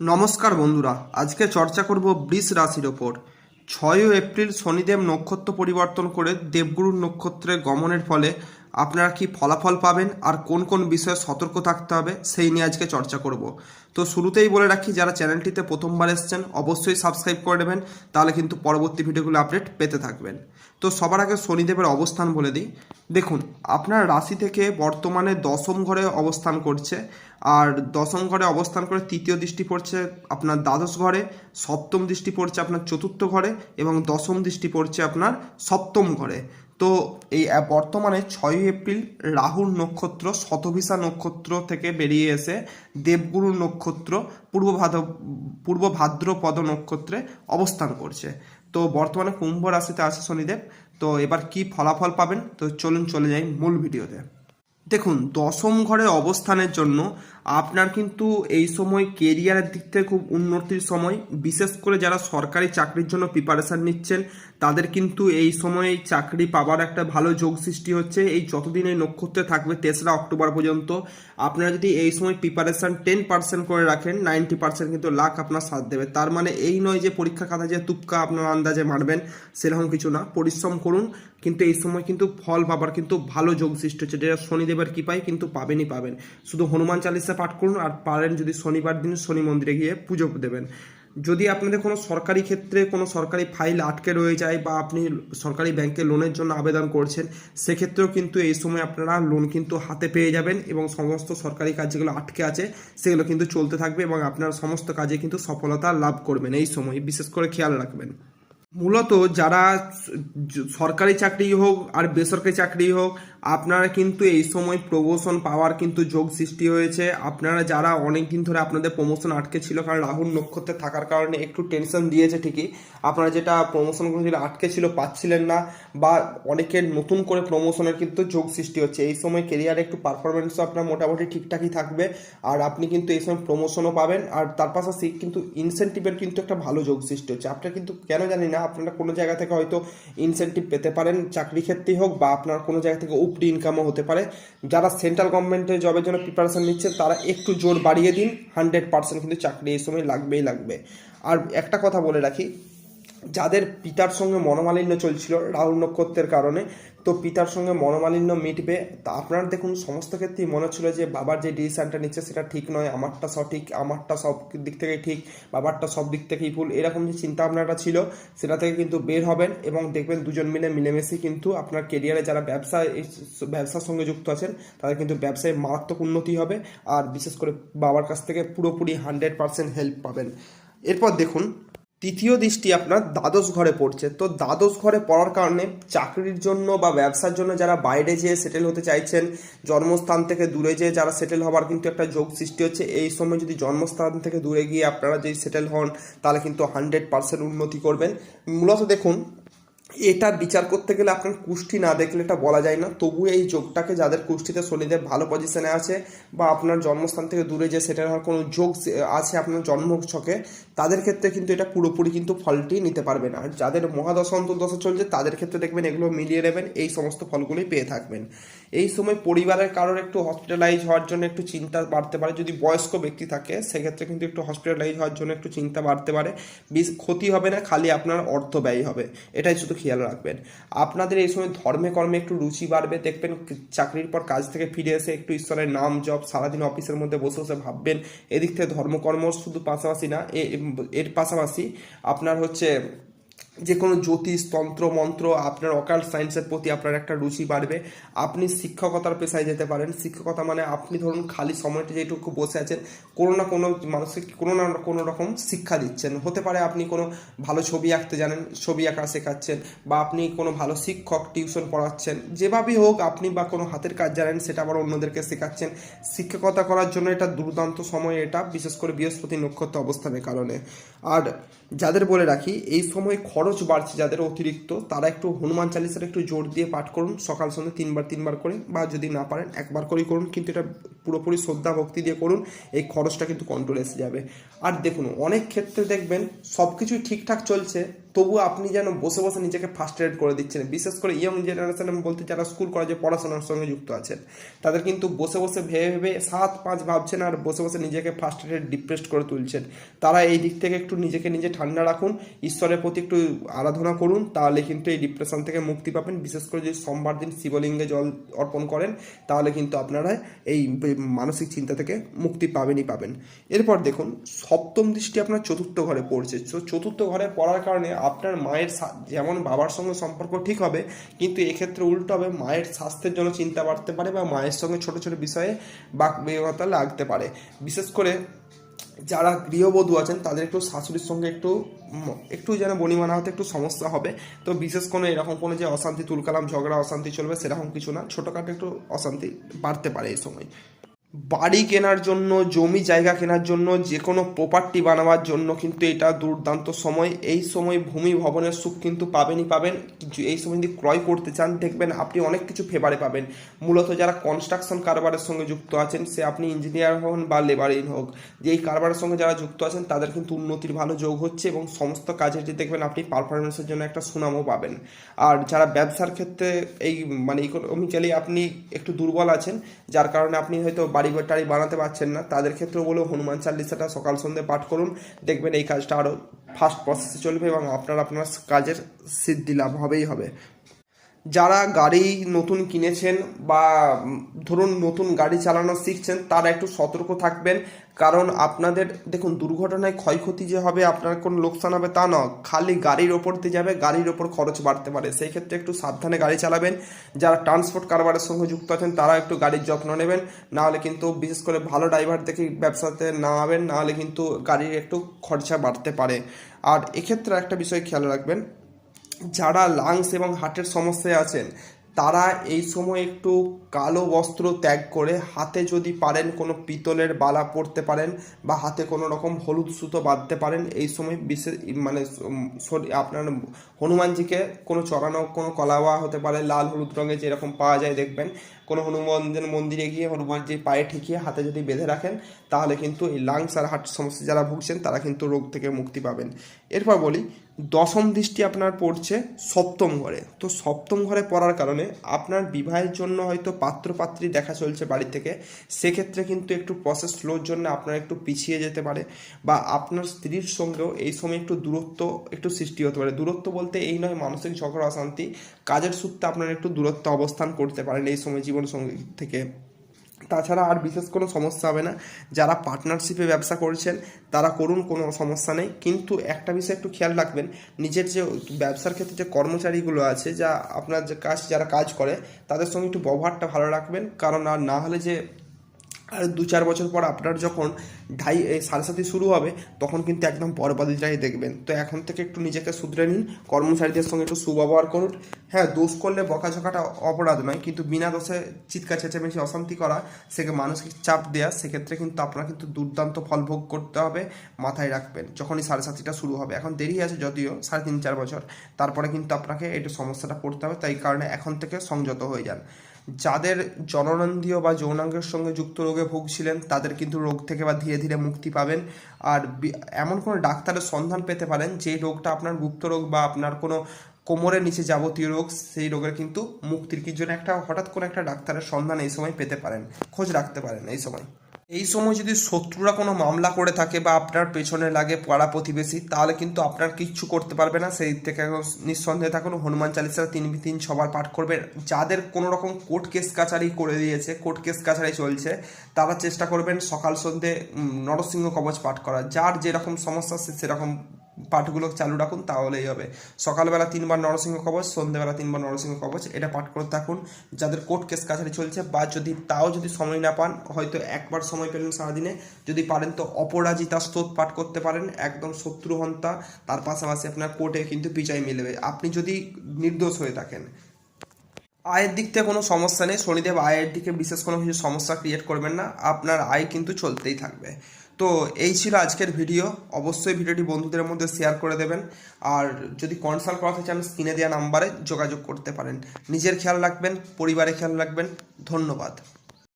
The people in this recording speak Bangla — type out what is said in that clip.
নমস্কার বন্ধুরা, আজকে চর্চা করব বৃষ রাশির ওপর। ছয় এপ্রিল শনিদেব নক্ষত্র পরিবর্তন করে দেবগুরুর নক্ষত্রে গমনের ফলে আপনারা কি ফলাফল পাবেন আর কোন কোন বিষয়ে সতর্ক থাকতে হবে, সেই নিয়ে আজকে চর্চা করব। তো শুরুতেই বলে রাখি, যারা চ্যানেলটিতে প্রথমবার এসছেন, অবশ্যই সাবস্ক্রাইব করে নেবেন, তাহলে কিন্তু পরবর্তী ভিডিওগুলো আপডেট পেতে থাকবেন। তো সবার আগে শনিদেবের অবস্থান বলে দিই। দেখুন, আপনার রাশি থেকে বর্তমানে দশম ঘরে অবস্থান করছে, আর দশম ঘরে অবস্থান করে তৃতীয় দৃষ্টি পড়ছে আপনার দ্বাদশ ঘরে, সপ্তম দৃষ্টি পড়ছে আপনার চতুর্থ ঘরে, এবং দশম দৃষ্টি পড়ছে আপনার সপ্তম ঘরে। তো এই বর্তমানে ছয়ই এপ্রিল রাহুর নক্ষত্র, শতভিসা নক্ষত্র থেকে বেরিয়ে এসে দেবগুরু নক্ষত্র, পূর্ব ভাদ পূর্ব ভাদ্রপদ নক্ষত্রে অবস্থান করছে। তো বর্তমানে কুম্ভ রাশিতে আছে শনিদেব। তো এবার কি ফলাফল পাবেন? তো চলুন চলে যাই মূল ভিডিওতে। দেখুন, দশম ঘরে অবস্থানের জন্য আপনার কিন্তু এই সময় কেরিয়ারের দিক থেকে খুব উন্নতির সময়। বিশেষ করে যারা সরকারি চাকরির জন্য প্রিপারেশন নিচ্ছেন তাদের কিন্তু এই সময় চাকরি পাওয়ার একটা ভালো যোগ সৃষ্টি হচ্ছে। এই যতদিন এই নক্ষত্রে থাকবে তেসরা অক্টোবর পর্যন্ত, আপনারা যদি এই সময় প্রিপারেশন টেন পার্সেন্ট করে রাখেন নাইনটি পার্সেন্ট কিন্তু লাখ আপনার সাথ দেবে। তার মানে এই নয় যে পরীক্ষা খাতা যে তুপকা আপনার আন্দাজে মারবেন, সেরকম কিছু না। পরিশ্রম করুন, কিন্তু এই সময় কিন্তু ফল পাবার কিন্তু ভালো যোগ সৃষ্টি হচ্ছে। যেটা শনিদেবের কৃপায় কিন্তু পাবেনই পাবেন। শুধু হনুমান চালিসা পাঠ করুন, আর পারেন যদি শনিবার দিন শনি মন্দিরে গিয়ে পুজো দেবেন। যদি আপনাদের কোনো সরকারি ক্ষেত্রে কোনো সরকারি ফাইল আটকে রয়ে যায় বা আপনি সরকারি ব্যাংকে লোনের জন্য আবেদন করছেন, সেক্ষেত্রেও কিন্তু এই সময় আপনারা লোন কিন্তু হাতে পেয়ে যাবেন এবং সমস্ত সরকারি কাজ যেগুলো আটকে আছে, সেগুলো কিন্তু চলতে থাকবে এবং আপনার সমস্ত কাজে কিন্তু সফলতা লাভ করবেন এই সময়। বিশেষ করে খেয়াল রাখবেন। মূলত যারা সরকারি চাকরি হোক আর বেসরকারি চাকরি হোক, আপনারা কিন্তু এই সময় প্রমোশন পাওয়ার কিন্তু যোগ সৃষ্টি হয়েছে। আপনারা যারা অনেক দিন ধরে আপনাদের প্রমোশন আটকে ছিল, কারণ রাহুল নক্ষত্রে থাকার কারণে একটু টেনশন দিয়েছে ঠিকই। আপনারা যেটা প্রমোশনগুলো যেটা আটকে ছিল পাচ্ছিলেন না, বা অনেকের নতুন করে প্রমোশনের কিন্তু যোগ সৃষ্টি হচ্ছে। এই সময় কেরিয়ারে একটু পারফরমেন্সও আপনার মোটামুটি ঠিকঠাকই থাকবে, আর আপনি কিন্তু এই সময় প্রমোশনও পাবেন। আর তার পাশাপাশি কিন্তু ইনসেন্টিভের কিন্তু একটা ভালো যোগ সৃষ্টি হচ্ছে। আপনার কিন্তু কেন জানি না আপনারা কোনো জায়গা থেকে হয়তো ইনসেন্টিভ পেতে পারেন, চাকরি ক্ষেত্রেই হোক বা আপনার কোনো জায়গা থেকে উপরি ইনকামও হতে পারে। যারা সেন্ট্রাল গভর্নমেন্টের জবের জন্য প্রিপারেশান নিচ্ছেন তারা একটু জোর বাড়িয়ে দিন হান্ড্রেড পার্সেন্ট কিন্তু চাকরি এই সময় লাগবেই লাগবে। আর একটা কথা বলে রাখি যাদের পিতার সঙ্গে মনোমালিন্য চলছিল রাহুল নক্ষত্রের কারণে, তো পিতার সঙ্গে মনোমালিন্য মিটবে। তা আপনার দেখুন, সমস্ত ক্ষেত্রেই মনে হচ্ছিল যে, বাবার যে ডিসিশনটা নিচ্ছে সেটা ঠিক নয়, আমারটা সঠিক আমারটা সব দিক থেকে ঠিক, বাবারটা সব দিক থেকেই ভুল, এরকম যে চিন্তা ভাবনাটা ছিল, সেটা থেকে কিন্তু বের হবেন এবং দেখবেন দুজন মিলে মিলেমিশে কিন্তু আপনার কেরিয়ারে যারা ব্যবসা ব্যবসার সঙ্গে যুক্ত আছেন, তাদের কিন্তু ব্যবসায় মারাত্মক উন্নতি হবে আর বিশেষ করে বাবার কাছ থেকে পুরোপুরি হান্ড্রেড পার্সেন্ট হেল্প পাবেন। এরপর দেখুন তৃতীয় দৃষ্টি আপনার দ্বাদশ ঘরে পড়ছে। তো দ্বাদশ ঘরে পড়ার কারণে চাকরির জন্য বা ব্যবসার জন্য যারা বাইরে যেয়ে সেটেল হতে চাইছেন, জন্মস্থান থেকে দূরে যেয়ে যারা সেটেল হবার কিন্তু একটা যোগ সৃষ্টি হচ্ছে। এই সময় যদি জন্মস্থান থেকে দূরে গিয়ে আপনারা যদি সেটেল হন, তাহলে কিন্তু হান্ড্রেড পার্সেন্ট উন্নতি করবেন। মূলত দেখুন এটা বিচার করতে গেলে আপনার কুষ্টি না দেখলে এটা বলা যায় না। তবু এই যোগটাকে যাদের কুষ্টিতে শনিদেব ভালো পজিশনে আছে বা আপনার জন্মস্থান থেকে দূরে যে সেটার কোনো যোগ আছে আপনার জন্ম ছকে তাদের ক্ষেত্রে কিন্তু এটা পুরোপুরি কিন্তু ফলটি নিতে পারবেন আর যাদের মহাদশা অন্তর্দশা চলছে, তাদের ক্ষেত্রে দেখবেন এগুলো মিলিয়ে নেবেন, এই সমস্ত ফলগুলোই পেয়ে থাকবেন। এই সময় পরিবারের কারোর একটু হসপিটালাইজ হওয়ার জন্য একটু চিন্তা বাড়তে পারে। যদি বয়স্ক ব্যক্তি থাকে, সেক্ষেত্রে কিন্তু একটু হসপিটালাইজ হওয়ার জন্য একটু চিন্তা বাড়তে পারে। ক্ষতি হবে না, খালি আপনার অর্থ ব্যয় হবে। এটাই শুধু খেয়াল রাখবেন। আপনাদের এই সময় ধর্মে, কর্মে একটু রুচি বাড়বে, দেখবেন চাকরির পর কাজ থেকে ফিরে এসে একটু ঈশ্বরের নাম জপ, সারাদিন অফিসের মধ্যে বসে বসে ভাববেন। এদিক থেকে ধর্মকর্ম শুধু পাশাপাশি না এর পাশাপাশি আপনার হচ্ছে যে কোনো জ্যোতিষ, তন্ত্র, মন্ত্র, আপনার অকাল সায়েন্সের প্রতি আপনার একটা রুচি বাড়বে। আপনি শিক্ষকতার পেশায় যেতে পারেন। শিক্ষকতা মানে আপনি ধরুন খালি সময়টা যেটুকু বসে আছেন, কোনো না কোনো মানুষকে কোনো না কোনো রকম শিক্ষা দিচ্ছেন। হতে পারে আপনি কোনো ভালো ছবি আঁকতে জানেন, ছবি আঁকা শেখাচ্ছেন বা আপনি কোনো ভালো শিক্ষক টিউশন পড়াচ্ছেন। যেভাবেই হোক আপনি বা কোনো হাতের কাজ জানেন, সেটা আবার অন্যদেরকে শেখাচ্ছেন। শিক্ষকতা করার জন্য এটা দুর্দান্ত সময়, এটা বিশেষ করে বৃহস্পতি নক্ষত্র অবস্থানের কারণে। আর যাদের বলে রাখি, এই সময় খরচ বাড়ছে যাদের অতিরিক্ত, তারা একটু হনুমান চালিসার একটু জোর দিয়ে পাঠ করুন, সকাল সন্ধ্যে তিনবার তিনবার করে, বা যদি না পারেন একবার করেই করুন, কিন্তু এটা পুরোপুরি শ্রদ্ধা, ভক্তি দিয়ে করুন, এই খরচটা কিন্তু কন্ট্রোলে এসে যাবে। আর দেখুন, অনেক ক্ষেত্রে দেখবেন সব কিছুই ঠিকঠাক চলছে তবু আপনি যেন বসে বসে নিজেকে ফার্স্ট্রেট করে দিচ্ছেন। বিশেষ করে ইয়ং জেনারেশন বলতে যারা স্কুল কলেজে পড়াশোনার সঙ্গে যুক্ত আছেন, তাদের কিন্তু বসে বসে ভেবে ভেবে সাত, পাঁচ ভাবছেন আর বসে বসে নিজেকে ফার্স্ট্রেটেড ডিপ্রেসড করে তুলছেন। তারা এই দিক থেকে একটু নিজেকে নিজে ঠান্ডা রাখুন, ঈশ্বরের প্রতি একটু আরাধনা করুন, তাহলে কিন্তু এই ডিপ্রেশন থেকে মুক্তি পাবেন। বিশেষ করে যদি সোমবার দিন শিবলিঙ্গে জল অর্পণ করেন, তাহলে কিন্তু আপনারা এই মানসিক চিন্তা থেকে মুক্তি পাবেনই পাবেন। এরপর দেখুন, সপ্তম দৃষ্টি আপনার চতুর্থ ঘরে পড়ছে। চতুর্থ ঘরে পড়ার কারণে আপনার মায়ের যেমন বাবার সঙ্গে সম্পর্ক ঠিক হবে, কিন্তু এক্ষেত্রে উল্টো হবে, মায়ের স্বাস্থ্যের জন্য চিন্তা বাড়তে পারে বা মায়ের সঙ্গে ছোট ছোট বিষয়ে বাকবিকতা লাগতে পারে। বিশেষ করে যারা গৃহবধূ আছেন, তাদের একটু শাশুড়ির সঙ্গে একটু একটু যেন বনিমানা হতে একটু সমস্যা হবে। তো বিশেষ কোনো এরকম কোনো যে অশান্তি, তুলকালাম, ঝগড়া, অশান্তি চলবে সেরকম কিছু না। ছোটোখাটো একটু অশান্তি বাড়তে পারে এই সময়। বাড়ি কেনার জন্য, জমি জায়গা কেনার জন্য যে কোনো প্রপার্টি বানাবার জন্য কিন্তু এটা দুর্দান্ত সময়। এই সময় ভূমি ভবনের সুখ কিন্তু পাবেনই পাবেন। এই সময় যদি ক্রয় করতে চান, দেখবেন আপনি অনেক কিছু ফেভারে পাবেন। মূলত যারা কনস্ট্রাকশন কারবারের সঙ্গে যুক্ত আছেন, সে আপনি ইঞ্জিনিয়ার হন বা লেবারিন হোক, যে এই কারবারের সঙ্গে যারা যুক্ত আছেন, তাদের কিন্তু উন্নতির ভালো যোগ হচ্ছে এবং সমস্ত কাজের যে দেখবেন আপনি পারফরমেন্সের জন্য একটা সুনামও পাবেন। আর যারা ব্যবসার ক্ষেত্রে এই মানে ইকোনমিক্যালি আপনি একটু দুর্বল আছেন, যার কারণে আপনি হয়তো বাড়ি টাড়ি বানাতে পারছেন না, তাদের ক্ষেত্রেও বলেও হনুমান চাল্লিশাটা সকাল সন্ধ্যে পাঠ করুন, দেখবেন এই কাজটা আরও ফার্স্ট প্রসেসে চলবে এবং আপনার আপনার কাজের সিদ্ধি লাভ হবেই হবে। যারা গাড়ি নতুন কিনেছেন বা ধরুন নতুন গাড়ি চালানো শিখছেন, তারা একটু সতর্ক থাকবেন। কারণ আপনাদের, দেখুন, দুর্ঘটনায় ক্ষয়ক্ষতি যে হবে, আপনার কোনো লোকসান হবে তা নয়। খালি গাড়ির ওপর দিয়ে যাবে, গাড়ির ওপর খরচ বাড়তে পারে। সেই ক্ষেত্রে একটু সাবধানে গাড়ি চালাবেন। যারা ট্রান্সপোর্ট কারবারের সঙ্গে যুক্ত আছেন, তারা একটু গাড়ির যত্ন নেবেন। নাহলে কিন্তু, বিশেষ করে ভালো ড্রাইভার দেখে ব্যবসাতে নামাবেন, নাহলে কিন্তু গাড়ির একটু খরচা বাড়তে পারে। আর এক্ষেত্রে একটা বিষয় খেয়াল রাখবেন যারা লাংস এবং হার্টের সমস্যায় আছেন, তারা এই সময় একটু কালো বস্ত্র ত্যাগ করে হাতে যদি পারেন কোনো পিতলের বালা পরতে পারেন বা হাতে কোনো রকম হলুদ সুতো বাঁধতে পারেন, এই সময় বিশেষ মানে আপনার হনুমানজিকে কোনো চড়ানো, কোনো কলাওয়া হতে পারে, লাল হলুদ রঙে যেরকম পাওয়া যায় দেখবেন হনুমানদের মন্দিরে গিয়ে হনুমানজির পায়ে ঠেকিয়ে হাতে যদি বেঁধে রাখেন, তাহলে কিন্তু এই লাংস আর হার্ট সমস্যা যারা ভুগছেন, তারা কিন্তু রোগ থেকে মুক্তি পাবেন। এরপর বলি, দশম দৃষ্টি আপনার পড়ছে সপ্তম ঘরে। তো সপ্তম ঘরে পড়ার কারণে আপনার বিবাহের জন্য হয়তো পাত্রপাত্রী দেখা চলছে বাড়ি থেকে, সেক্ষেত্রে কিন্তু একটু প্রসেস স্লোর জন্য আপনার একটু পিছিয়ে যেতে পারে বা আপনার স্ত্রীর সঙ্গেও এই সময় একটু দূরত্ব একটু সৃষ্টি হতে পারে। দূরত্ব বলতে এই নয়, মানসিক ঝগড়া, অশান্তি, কাজের সূত্রে আপনার একটু দূরত্ব অবস্থান করতে পারেন এই সময় জীবন। সঙ্গী থেকে। তাছাড়া আর বিশেষ কোনো সমস্যা হবে না। যারা পার্টনারশিপে ব্যবসা করছেন, তারা করুন কোনো সমস্যা নেই। কিন্তু একটা বিষয় একটু খেয়াল রাখবেন, নিজের যে ব্যবসার ক্ষেত্রে যে কর্মচারীগুলো আছে, যা আপনার যে কাজ, যারা কাজ করে, তাদের সঙ্গে একটু ব্যবহারটা ভালো রাখবেন। কারণ আর না হলে যে আর দু চার বছর পর আপনার যখন ঢাই সাথে শুরু হবে, তখন কিন্তু একদম বরবাদিটাই দেখবেন। তো এখন থেকে একটু নিজেকে শুধরে নিন, কর্মচারীদের সঙ্গে একটু সুব্যবহার করুন। হ্যাঁ দোষ করলে বকাঝকাটা অপরাধ নয়, কিন্তু বিনা দোষে চিৎকার, চেঁচামেচি, অশান্তি করা, সেকে মানসিক চাপ দেওয়া সেক্ষেত্রে কিন্তু আপনার কিন্তু দুর্দান্ত ফল ভোগ করতে হবে, মাথায় রাখবেন, যখনই সাড়ে শুরু হবে। এখন দেরি আছে যদিও, সাড়ে তিন, চার বছর। তারপরে কিন্তু আপনাকে একটু সমস্যাটা পড়তে হবে, তাই কারণে এখন থেকে সংযত হয়ে যান। যাদের জননন্দীয় বা যৌনাঙ্গের সঙ্গে যুক্ত রোগে ভুগছিলেন, তাদের কিন্তু রোগ থেকে বা ধীরে ধীরে মুক্তি পাবেন। আর এমন কোনো ডাক্তারের সন্ধান পেতে পারেন, যে রোগটা আপনার গুপ্ত রোগ বা আপনার কোনো কোমরের নিচে যাবতীয় রোগ, সেই রোগের কিন্তু মুক্তির জন্য একটা, হঠাৎ করে একটা ডাক্তারের সন্ধান এই সময় পেতে পারেন। খোঁজ রাখতে পারেন এই সময়। এই সময় যদি শত্রুরা কোনো মামলা করে থাকে বা আপনার পেছনে লাগে পড়া প্রতিবেশী, তাহলে কিন্তু আপনার কিচ্ছু করতে পারবে না। সেই থেকে নিঃসন্দেহে থাকুন, হনুমান চালিসা তিন তিন সবার পাঠ করবেন যাদের কোনো রকম কোর্ট কেস কাছারি করে দিয়েছে, কোর্ট কেস কাছারি চলছে, তারা চেষ্টা করবেন সকাল সন্ধ্যে নরসিংহ কবচ পাঠ করা যার যেরকম সমস্যা, সে সেরকম পাঠগুলো চালু রাখুন, তাহলেই হবে। সকালবেলা তিনবার নরসিংহ কবচ সন্ধ্যেবেলা তিনবার নরসিংহ কবচ, এটা পাঠ করতে থাকুন। যাদের কোর্ট কেস কাছারি চলছে বা যদি তাও যদি সময় না পান, হয়তো একবার সময় পেলেন সারাদিনে, যদি পারেন তো অপরাজিতা স্তোত পাঠ করতে পারেন, একদম শত্রু হন্তা তার পাশাপাশি আপনার কোর্টে কিন্তু বিজয় মিলবে। আপনি যদি নির্দোষ হয়ে থাকেন। আয়ের দিক থেকে কোনো সমস্যা নেই, শনিদেব আয়ের দিকে বিশেষ কোনো কিছু সমস্যা ক্রিয়েট করবেন না, আপনার আয় কিন্তু চলতেই থাকবে। তো এই ছিল আজকের ভিডিও অবশ্যই ভিডিওটি বন্ধুদের মধ্যে শেয়ার করে দেবেন। আর যদি কনসাল্ট করাতে চান স্ক্রিনে দেওয়া নাম্বারে যোগাযোগ করতে পারেন। নিজের খেয়াল রাখবেন পরিবারে খেয়াল রাখবেন। ধন্যবাদ।